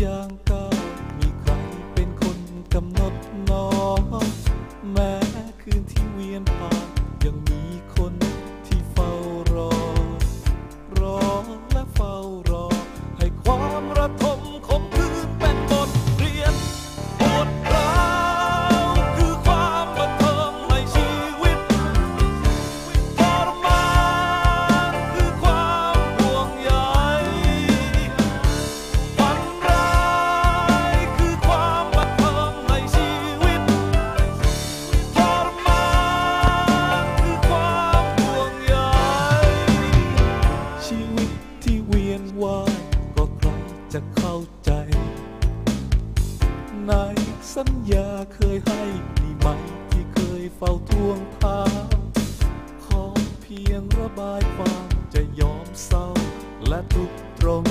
อย่าง สัญญาเคยให้มีไหมที่เคยเฝ้าทวงทามขอเพียงระบายความจะยอมเศร้าและทุกตรง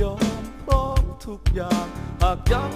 ยอมพร้อมทุกอย่างหากยัง